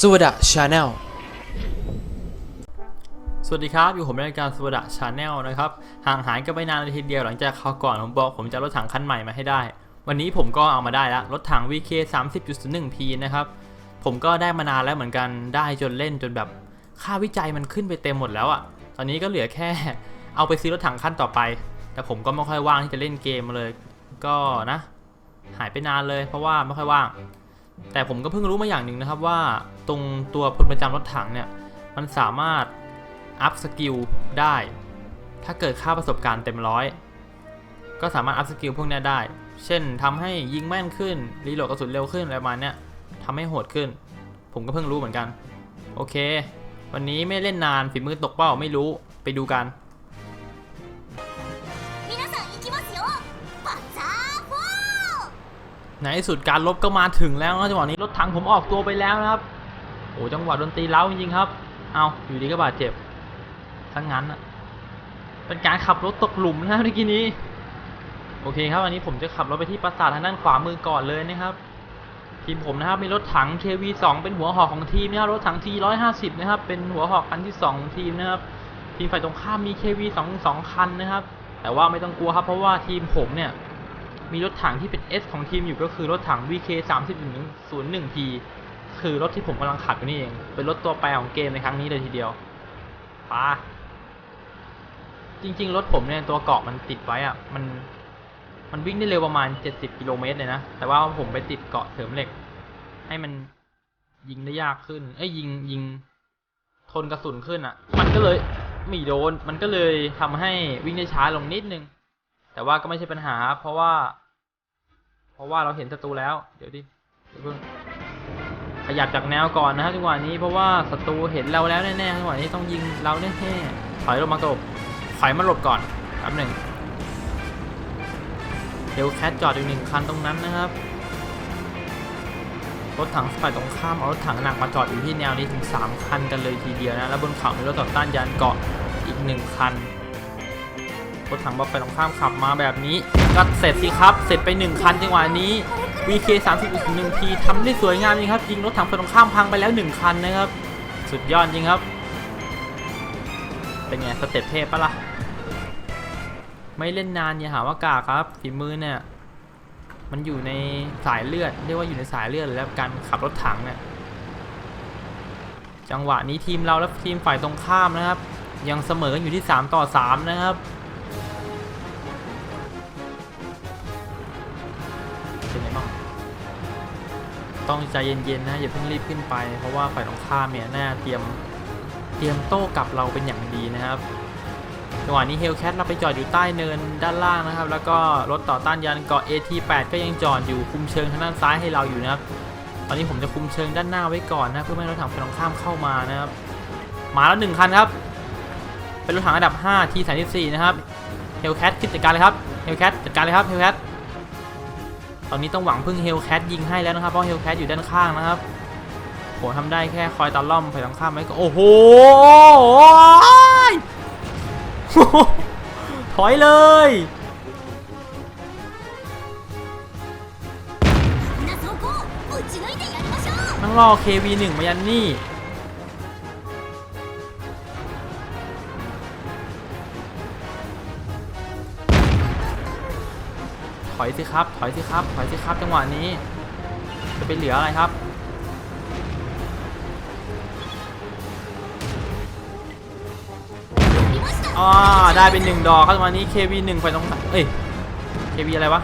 สวัสดีชาแนลสวัสดีครับ อยู่ผมในรายการสวัสดีชาแนลนะครับ ห่างหายกันไปนานเลยทีเดียวหลังจากคราวก่อนผมบอกผมจะรถถังคันใหม่มาให้ได้ วันนี้ผมก็เอามาได้แล้ว รถถัง VK 30.01P นะครับ ผมก็ได้มานานแล้วเหมือนกันได้จนเล่นจนแบบค่าวิจัยมันขึ้นไปเต็มหมดแล้วอะ่ะ ตอนนี้ก็เหลือแค่เอาไปซื้อรถถังขั้นต่อไป แต่ผมก็ไม่ค่อยว่างที่จะเล่นเกมเลย ก็นะ หายไปนานเลยเพราะว่าไม่ค่อยว่าง แต่ผมก็เพิ่งรู้มาอย่างหนึ่งนะครับว่าตรงตัวพลประจำรถถังเนี่ยมันสามารถอัพสกิลได้ ถ้าเกิดค่าประสบการณ์เต็มร้อยก็สามารถอัพสกิลพวกนี้ได้ เช่นทำให้ยิงแม่นขึ้น รีโหลดกระสุนเร็วขึ้นอะไรประมาณเนี้ยทำให้โหดขึ้น ผมก็เพิ่งรู้เหมือนกัน โอเค วันนี้ไม่เล่นนานฝีมือตกเป้าไม่รู้ไปดูกัน ในที่สุดการลบก็มาถึงแล้วนะจังหวะนี้รถถังผมออกตัวไปแล้วนะครับโอ้จังหวะดนตรีเล้าจริงๆครับ เอาอยู่ดีก็บาดเจ็บทั้งงั้นเป็นการขับรถตกหลุมนะเมื่อกี้นี้ โอเคครับวันนี้ผมจะขับรถไปที่ปราสาททางด้านขวามือก่อนเลยนะครับ ทีมผมนะครับมีรถถัง KV2 เป็นหัวหอกของทีมนะครับรถถัง T150 นะครับเป็นหัวหอกอันที่2ของทีมนะครับทีมฝ่ายตรงข้ามมี KV2 สองคันนะครับ แต่ว่าไม่ต้องกลัวครับเพราะว่าทีมผมเนี่ย มีรถถังที่เป็น S ของทีมอยู่ก็คือรถถัง VK 3001 P คือรถที่ผมกำลังขับอยู่นี่เอง เป็นรถตัวแปรของเกมในครั้งนี้เลยทีเดียวปาจริง ๆ รถผมเนี่ยตัวเกาะมันติดไว้อะมัน มันวิ่งได้เร็วประมาณ 70 กิโลเมตรเลยนะ แต่ว่าผมไปติดเกาะเสริมเหล็ก ให้มันยิงได้ยากขึ้น เอ้ยยิงยิง ทนกระสุนขึ้นอะมันก็เลยไม่โดน มันก็เลยทำให้วิ่งได้ช้าลงนิดนึง แต่ว่าก็ไม่ใช่ปัญหา เพราะว่า เพราะว่าเราเห็นศัตรูแล้ว เดี๋ยวดิเดี๋ยวเพิ่งขยับจากแนวก่อนนะครับจังหวะนี้เพราะว่าศัตรูเห็นเราแล้วแน่ๆจังหวะนี้ต้องยิงเราแน่ๆถอยลงมากระหลบถอยมาหลบก่อนแป๊บหนึ่งเฮลแคทจอดอยู่หนึ่งคันตรงนั้นนะครับรถถังฝ่ายตรงข้ามเอารถถังหนักมาจอดอยู่ที่แนวนี้ถึง 3 คันกันเลยทีเดียวนะ แล้วบนเขามีรถต่อต้านยานเกาะอีก 1 คัน รถถังบอลฝ่ายตรงข้ามขับมาแบบนี้ก็เสร็จสิครับ เสร็จไป 1 คันจังหวะนี้ VK 3 1 1 P ทำได้สวยงามจริงครับยิงรถถังฝ่ายตรงข้ามพังไปแล้ว 1 คันนะครับ สุดยอดจริงครับ เป็นไงสเต็ปเทพปะล่ะ ไม่เล่นนานอย่าหาว่ากาครับฝีมือเนี่ยมันอยู่ในสายเลือดเรียกว่าอยู่ในสายเลือดเลยแล้วการขับรถถังเนี่ยจังหวะนี้ทีมเราและทีมฝ่ายตรงข้ามนะครับ ยังเสมอกันอยู่ที่ 3 ต่อ 3 นะครับ ต้องใจเย็นๆนะอย่าเพิ่งรีบขึ้นไป เพราะว่าฝ่ายตรงข้ามเนี่ยน่าเตรียมเตรียมโต้กลับเราเป็นอย่างดีนะครับจังหวะนี้เฮลแคทเราไปจอดอยู่ใต้เนินด้านล่างนะครับ แล้วก็รถต่อต้านยานเกาะ AT8 ก็ยังจอดอยู่คุมเชิงทางด้านซ้ายให้เราอยู่นะครับ ตอนนี้ผมจะคุมเชิงด้านหน้าไว้ก่อนนะเพื่อไม่ให้รถถังฝ่ายตรงข้ามเข้ามานะครับมาแล้วหนึ่งคันครับ เป็นรถถังอันดับ5 T34 นะครับเฮลแคทจัดการเลยครับเฮลแคทจัดการเลยครับเฮลแคท ตอนนี้ต้องหวังพึ่งเฮลแคทยิงให้แล้วนะครับ เพราะเฮลแคทอยู่ด้านข้างนะครับผมทำได้แค่คอยตะล่อมไปทางข้ามไว้ก็โอ้โหถอยเลย ต้องรอเควีหนึ่งมายันนี่ ถอยสิครับ ถอยสิครับ ถอยสิครับ จังหวะนี้ จะเป็นเหลืออะไรครับ อ๋อ ได้เป็นหนึ่งดอกครับจังหวะนี้ KV หนึ่งไปตรงไหนเอ้ย KV อะไรวะ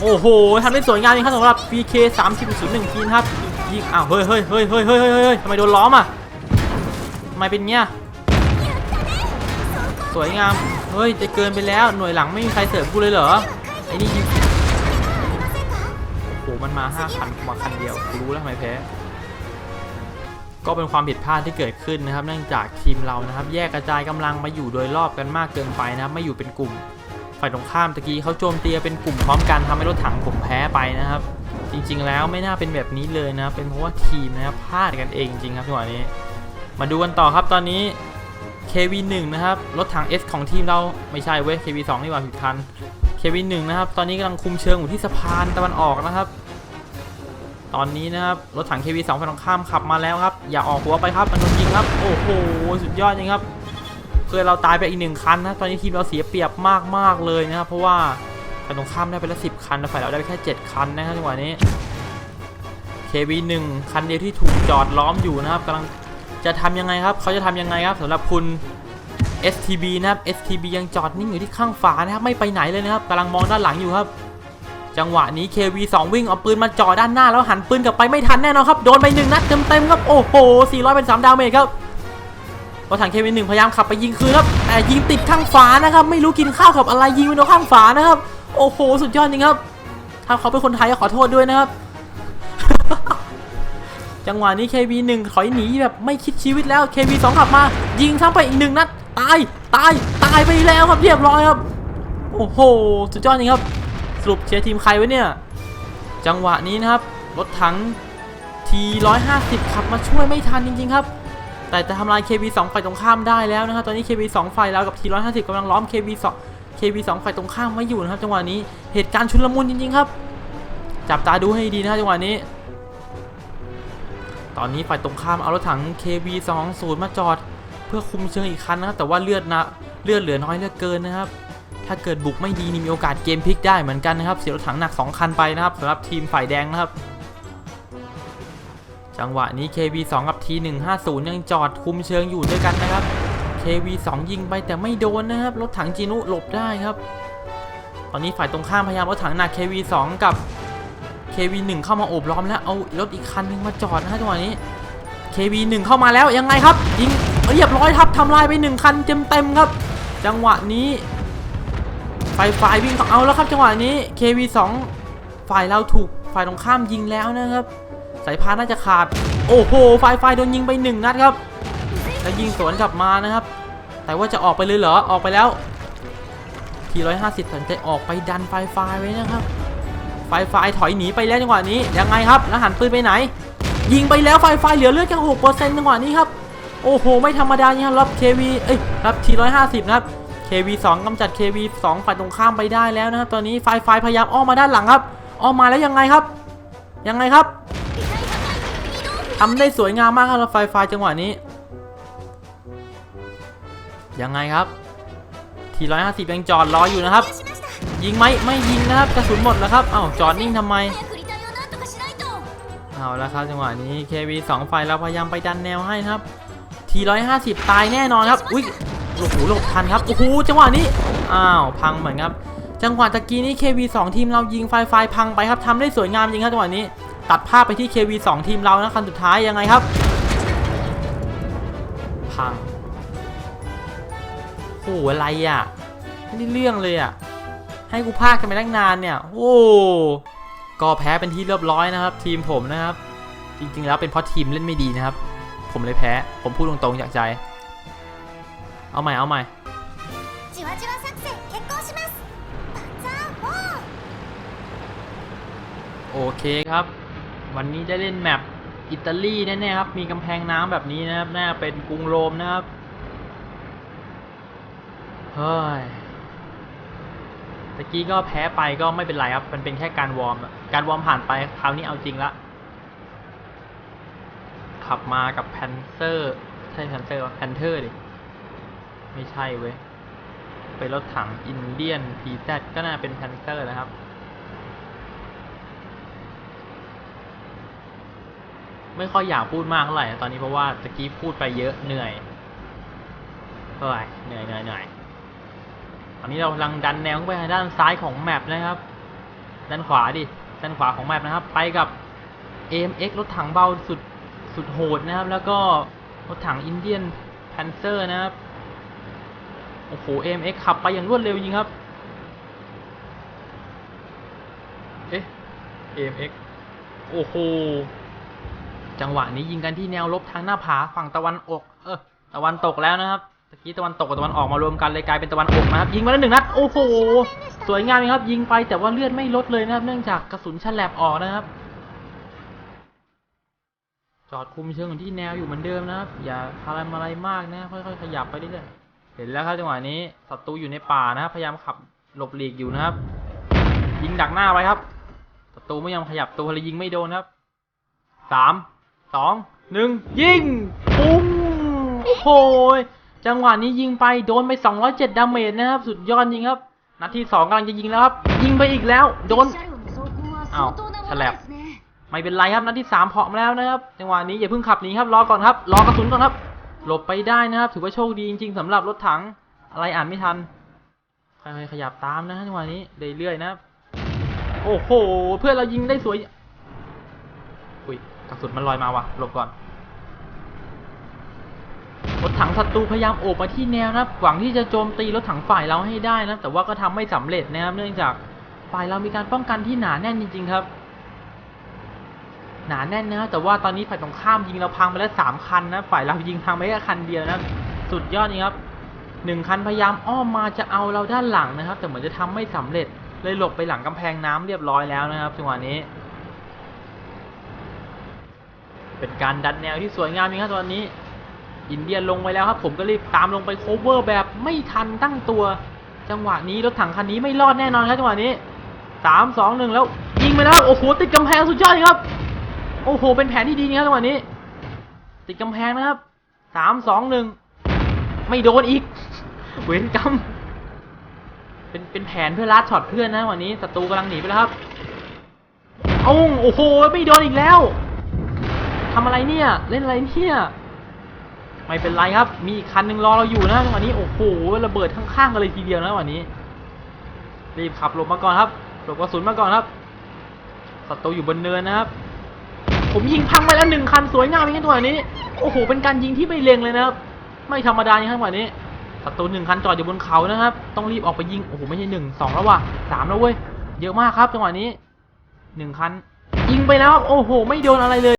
โอ้โหทำได้สวยงามจริงครับสำหรับ VK 30.01ทีนครับ ยิง อ้าว เฮ้ยเฮ้ยเฮ้ยเฮ้ยเฮ้ยเฮ้ยทำไมโดนล้อมอะทำไมเป็นเงี้ย สวยงาม เฮ้ยจะเกินไปแล้วหน่วยหลังไม่มีใครเสริมกูเลยเหรอไอ้นี่ยิงโอ้โหมันมา5คันมาคันเดียวรู้แล้วทำไมแพ้ก็เป็นความผิดพลาดที่เกิดขึ้นนะครับ เนื่องจากทีมเรานะครับ แยกกระจายกำลังมาอยู่โดยรอบกันมากเกินไปนะครับไม่อยู่เป็นกลุ่ม ฝ่ายตรงข้ามตะกี้เขาโจมตีเป็นกลุ่มพร้อมกันทำให้รถถังผมแพ้ไปนะครับ จริงๆแล้วไม่น่าเป็นแบบนี้เลยนะเป็นเพราะว่าทีมนะครับพลาดกันเองจริงครับจังหวะนี้ มาดูกันต่อครับตอนนี้ KV1 นะครับ รถถัง S ของทีมเราไม่ใช่เว้ย KV2 นี่หว่าผิดคัน KV1 นะครับ ตอนนี้กำลังคุมเชิงอยู่ที่สะพานตะวันออกนะครับ ตอนนี้นะครับ รถถัง KV2 ฝั่งตรงข้ามขับมาแล้วครับ อย่าออกหัวไปครับ มันโดนยิงครับ โอ้โห สุดยอดจริงครับ เพื่อเราตายไปอีกหนึ่งคันนะ ตอนนี้ทีมเราเสียเปรียบมากๆเลยนะครับ เพราะว่าฝั่งตรงข้ามได้ไปละสิบคันแต่ฝ่ายเราได้ไปแค่7คันนะครับจังหวะนี้ KV1 คันเดียวที่ถูกจอดล้อมอยู่นะครับกำลัง จะทำยังไงครับเขาจะทำยังไงครับสำหรับคุณ STB นะครับ STB ยังจอดนิ่งอยู่ที่ข้างฝานะครับไม่ไปไหนเลยนะครับกำลังมองด้านหลังอยู่ครับ จังหวะนี้ KV2 วิ่งเอาปืนมาจ่อด้านหน้าแล้วหันปืนกลับไปไม่ทันแน่นอนครับโดนไปหนึ่งนัดเต็มๆครับโอ้โห400เป็น3ดาเมจครับรถถัง KV1 พยายามขับไปยิงคืนครับแต่ยิงติดข้างฝานะครับไม่รู้กินข้าวกับอะไรยิงไปโดนข้างฝานะครับโอ้โหสุดยอดจริงครับถ้าเขาเป็นคนไทยก็ขอโทษด้วยนะครับ จังหวะนี้ KV1 ถอยหนีแบบไม่คิดชีวิตแล้ว KV2 ขับมา ยิงซ้ำไปอีกหนึ่งนัดตายตายตายไปแล้วครับเรียบร้อยครับ โอ้โหสุดยอดจริงครับ สรุปเชียร์ทีมใครไว้เนี่ย จังหวะนี้นะครับ รถถัง T150 ขับมาช่วยไม่ทันจริง ๆ ครับแต่จะทำลาย KB2 ฝ่ายตรงข้ามได้แล้วนะครับ ตอนนี้ KB2 ฝ่ายเรากับ T150 กำลังล้อม KB2 KB2 ฝ่ายตรงข้ามไม่อยู่นะครับ จังหวะนี้ เหตุการณ์ชุลมุนจริงๆครับ จับตาดูให้ดีนะครับจังหวะนี้ ตอนนี้ฝ่ายตรงข้ามเอารถถัง KB20 มาจอด เพื่อคุมเชิงอีกคันนะครับแต่ว่าเลือดนะเลือดเหลือน้อยเหลือเกินนะครับ ถ้าเกิดบุกไม่ดีนี่มีโอกาสเกมพลิกได้เหมือนกันนะครับ เสียรถถังหนัก 2 คันไปนะครับสำหรับทีมฝ่ายแดงนะครับ จังหวะนี้ KB2 กับ T150 ยังจอดคุมเชิงอยู่ด้วยกันนะครับ KB2 ยิงไปแต่ไม่โดนนะครับ รถถังจีนุหลบได้ครับ ตอนนี้ฝ่ายตรงข้ามพยายามรถถังหนัก KB2 กับ KV1 เข้ามาโอบล้อมแล้วเอารถอีกคันหนึงมาจอดนะฮะจังหวะนี้ KV1 เข้ามาแล้วยังไงครับยิงเรียบร้อยครับทำลายไปหนึ่งคันเต็มครับ จังหวะนี้ไฟไฟวิ่งต้องเอาแล้วครับจังหวะนี้ KV2 ฝ่ายเราถูกฝ่ายตรงข้ามยิงแล้วนะครับสายพานน่าจะขาด โอ้โหไฟไฟโดนยิงไปหนึ่งนัดครับแล้วยิงสวนกลับมานะครับ แต่ว่าจะออกไปเลยเหรอออกไปแล้วที150 สนใจออกไปดันไฟไฟไว้นะครับ ไฟไฟถอยหนีไปแล้วจังหวะนี้ยังไงครับแล้วหันปืนไปไหน ยิงไปแล้วไฟไฟเหลือเลือดแค่หกเปอร์เซ็นต์จังหวะนี้ครับโอ้โห ไม่ธรรมดานี่ครับรับเควีเอ้ยรับทีร้อยห้าสิบนะครับเควีสองกำจัดเควีสองฝ่ายตรงข้ามไปได้แล้วนะครับตอนนี้ไฟไฟพยายามอ้อมมาด้านหลังครับอ้อมมาแล้วยังไงครับ ยังไงครับทำได้สวยงามมากครับไฟไฟจังหวะนี้ ยังไงครับทีร้อยห้าสิบยังจอดรออยู่นะครับ ยิงไหมไม่ยิงนะครับกระสุนหมดแล้วครับเอ้าจอดนิ่งทำไมเอาละครับจังหวะนี้ KV 2ไฟายเราพยายามไปดันแนวให้ครับทีร้อยห้าสิบตายแน่นอนครับอุ้ยหลบหูหลบทันครับโอ้โหจังหวะนี้อ้าวพังเหมือนครับ จังหวะตะกี้นี้ KV 2ทีมเรายิงไฟไฟพังไปครับทำได้สวยงามจริงครับจังหวะนี้ตัดภาพไปที่ KV 2ทีมเรานะครันสุดท้ายยังไงครับ พังโอ้โหอะไรอะไม่ได้เรื่องเลยอะ ให้กูพากกันไปตั้งนานเนี่ย โอ้ก็แพ้เป็นที่เรียบร้อยนะครับ ทีมผมนะครับ จริงๆแล้วเป็นเพราะทีมเล่นไม่ดีนะครับ ผมเลยแพ้ผมพูดตรงๆจากใจ เอาใหม่เอาใหม่โอเคครับ วันนี้ได้เล่นแมปอิตาลีแน่ๆครับ มีกำแพงน้ำแบบนี้นะครับ น่าเป็นกรุงโรมนะครับ เฮ้ย ตะกี้ก็แพ้ไปก็ไม่เป็นไรครับ มันเป็นแค่การวอร์ม การวอร์มผ่านไปคราวนี้เอาจริงละ ขับมากับแพนเซอร์ใช่แพนเซอร์แพนเทอร์ดิ ไม่ใช่เว้ย เป็นรถถังอินเดียนพีแซก็น่าเป็นแพนเซอร์นะครับ ไม่ค่อยอยากพูดมากเท่าไหร่ตอนนี้เพราะว่าตะกี้พูดไปเยอะเหนื่อยเท่าไหร่เหนื่อยเหนื่อยเหนื่อย อนนี้เรากำลังดันแนวไปทางด้านซ้ายของแมปนะครับ ด้านขวาดิ ด้านขวาของแมปนะครับ ไปกับ AMX รถถังเบาสุดสุดโหดนะครับ แล้วก็รถถังอินเดียนแพนเซอร์นะครับ โอ้โห AMX ขับไปอย่างรวดเร็วจริงครับ เอ๊ะ AMX โอ้โห จังหวะนี้ยิงกันที่แนวลบทางหน้าผาฝั่งตะวันออก เออ ตะวันตกแล้วนะครับ ตะกี้ตะวันตกกับตะวันออกมารวมกันเลยกลายเป็นตะวันออกนะครับยิงมาแล้วหนึ่งนัดโอ้โหสวยงามเลยครับ ยิงไปแต่ว่าเลือดไม่ลดเลยนะครับ เนื่องจากกระสุนฉลับออกนะครับ จอดคุมเชิงอยู่ที่แนวอยู่เหมือนเดิมนะครับ อย่าทำอะไรมากนะค่อยๆขยับไปเรื่อยๆเห็นแล้วครับจังหวะนี้ศัตรูอยู่ในป่านะครับพยายามขับหลบหลีกอยู่นะครับ ยิงดักหน้าไว้ครับศัตรูไม่ยอมขยับตัวเลยยิงไม่โดนครับสามสองหนึ่งยิงปุ้งโอ้โห จังหวะนี้ยิงไปโดนไป 207 ดาเมจนะครับ สุดยอดจริงครับ นัดที่2กำลังจะยิงแล้วครับ ยิงไปอีกแล้ว โดนอ้าวฉลับไม่เป็นไรครับนัดที่3เพาะมาแล้วนะครับ จังหวะนี้อย่าเพิ่งขับหนีครับรอก่อนครับรอกระสุนก่อนครับ หลบไปได้นะครับ ถือว่าโชคดีจริงๆสำหรับรถถังอะไรอ่านไม่ทันค่อยๆขยับตามนะจังหวะนี้เรื่อยๆนะครับโอ้โห เพื่อนเรายิงได้สวยอุ้ยกระสุนมันลอยมาว่ะหลบก่อน รถถังศัตรูพยายามโอบมาที่แนวนะครับ หวังที่จะโจมตีรถถังฝ่ายเราให้ได้นะแต่ว่าก็ทำไม่สำเร็จนะครับเนื่องจากฝ่ายเรามีการป้องกันที่หนาแน่นจริง ๆ ครับ หนาแน่นนะครับแต่ว่าตอนนี้ฝ่ายตรงข้ามยิงเราพังไปแล้วสามคันนะฝ่ายเรายิงพังไปแค่คันเดียวนะสุดยอดจริงครับหนึ่งคันพยายามอ้อมมาจะเอาเราด้านหลังนะครับ แต่เหมือนจะทำไม่สำเร็จ เลยหลบไปหลังกำแพงน้ำเรียบร้อยแล้วนะครับจังหวะนี้ เป็นการดันแนวที่สวยงามจริงครับตอนนี้ อินเดียลงไปแล้วครับ ผมก็รีบตามลงไปโคเวอร์แบบไม่ทันตั้งตัว จังหวะนี้รถถังคันนี้ไม่รอดแน่นอนครับจังหวะนี้สามสองหนึ่งแล้วยิงไปแล้วโอ้โหติดกำแพงสุดยอดจริงครับ โอ้โห เป็นแผนที่ดีนะครับจังหวะนี้ ติดกำแพงนะครับสามสองหนึ่งไม่โดนอีก เว้นกรรมเป็นเป็นแผนเพื่อลัดช็อตเพื่อนนะวันนี้ศัตรูกำลังหนีไปแล้วครับเอ้าโอ้โหไม่โดนอีกแล้วทำอะไรเนี่ย เล่นอะไรเนี่ย ไม่เป็นไรครับ มีอีกคันหนึ่งรอเราอยู่นะวันนี้โอ้โหระเบิดข้างๆกันเลยทีเดียวนะวันนี้ รีบขับหลบมาก่อนครับหลบกระสุนมาก่อนครับศัตรูอยู่บนเนินนะครับ ผมยิงพังไปแล้วหนึ่งคันสวยงามอย่างนี้ตัวนี้โอ้โหเป็นการยิงที่ไม่เล็งเลยนะครับ ไม่ธรรมดาอย่างนี้วันนี้ศัตรูหนึ่งคันจอดอยู่บนเขานะครับ ต้องรีบออกไปยิงโอ้โหไม่ใช่หนึ่งสองแล้วว่ะสามแล้วเว้ยเยอะมากครับจังหวะนี้หนึ่งคันยิงไปแล้วครับโอ้โห ไม่โดนอะไรเลย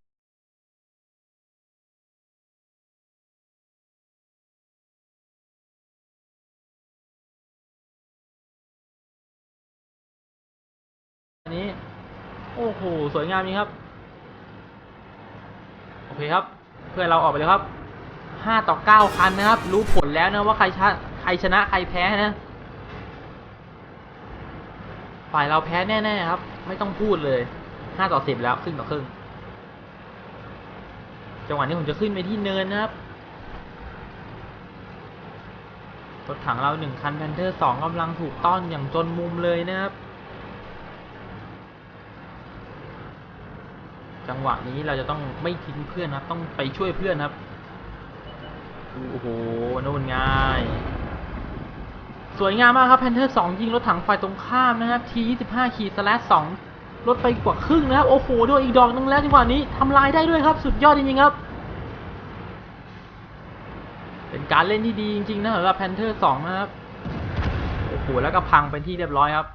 สวยงามจริงครับ โอเคครับ เพื่อนเราออกไปเลยครับห้าต่อเก้าคันนะครับ รู้ผลแล้วนะว่าใครชนะใครชนะใครแพ้นะ ฝ่ายเราแพ้แน่ๆครับ ไม่ต้องพูดเลยห้าต่อสิบแล้วครึ่งต่อครึ่งจังหวะนี้ผมจะขึ้นไปที่เนินนะครับรถถังเราหนึ่งคันแพนเทอร์สองกำลังถูกต้อนอย่างจนมุมเลยนะครับ จังหวะนี้เราจะต้องไม่ทิ้งเพื่อนครับ ต้องไปช่วยเพื่อนครับโอ้โหนู่นไงสวยงามมากครับแพนเทอร์สองยิงรถถังฝ่ายตรงข้ามนะครับทียี่สิบห้าขีดสแลสองลดไปกว่าครึ่งนะครับ โอ้โหโดนอีกดอกนึงแล้วจังหวะนี้ทำลายได้ด้วยครับ สุดยอดจริงๆครับ เป็นการเล่นที่ดีจริงๆนะสำหรับแพนเทอร์สองนะครับ โอ้โหแล้วก็พังเป็นที่เรียบร้อยครับ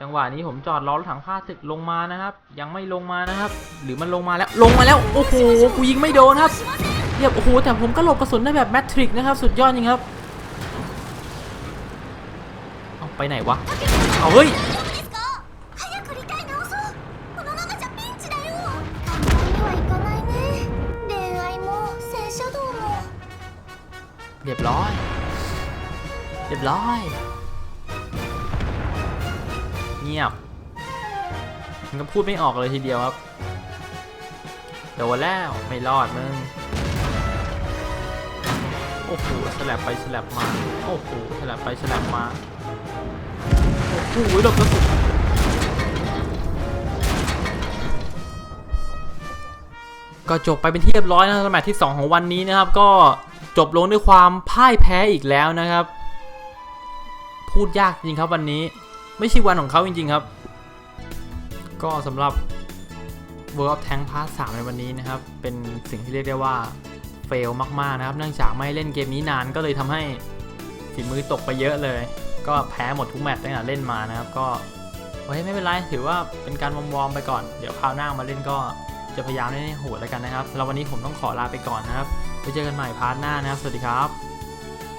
จังหวะนี้ผมจอดล้อรถถังข้าศึกลงมานะครับ ยังไม่ลงมานะครับ หรือมันลงมาแล้วลงมาแล้วโอ้โหกูยิงไม่โดนครับเรียบโอ้โหแต่ผมก็หลบกระสุนได้แบบแมทริกนะครับ สุดยอดจริงครับเอาไปไหนวะเอาเฮ้ยเรียบร้อยเรียบร้อย งียบมันก็พูดไม่ออกเลยทีเดียวครับโดนแล้วไม่รอดมึงโอ้โหสลับไปสลับมาโอ้โหสลับไปสลับมาโอ้โหหลบกระสุนก็จบไปเป็นที่เรียบร้อยนะครับสมัยที่ 2 ของวันนี้นะครับ ก็จบลงด้วยความพ่ายแพ้อีกแล้วนะครับ พูดยากจริงครับวันนี้ ไม่ใช่วันของเขาจริงๆครับ ก็สำหรับ World of Tank Part 3 ในวันนี้นะครับ เป็นสิ่งที่เรียกได้ว่าเฟลมากๆนะครับ เนื่องจากไม่เล่นเกมนี้นานก็เลยทำให้ฝีมือตกไปเยอะเลย ก็แพ้หมดทุกแมตช์ตั้งแต่เล่นมานะครับ ก็เฮ้ยไม่เป็นไรถือว่าเป็นการวอร์มๆไปก่อน เดี๋ยวคราวหน้ามาเล่นก็จะพยายามเล่นให้โหดแล้วกันนะครับแล้ววันนี้ผมต้องขอลาไปก่อนนะครับไว้เจอกันใหม่พาร์ทหน้านะครับ สวัสดีครับ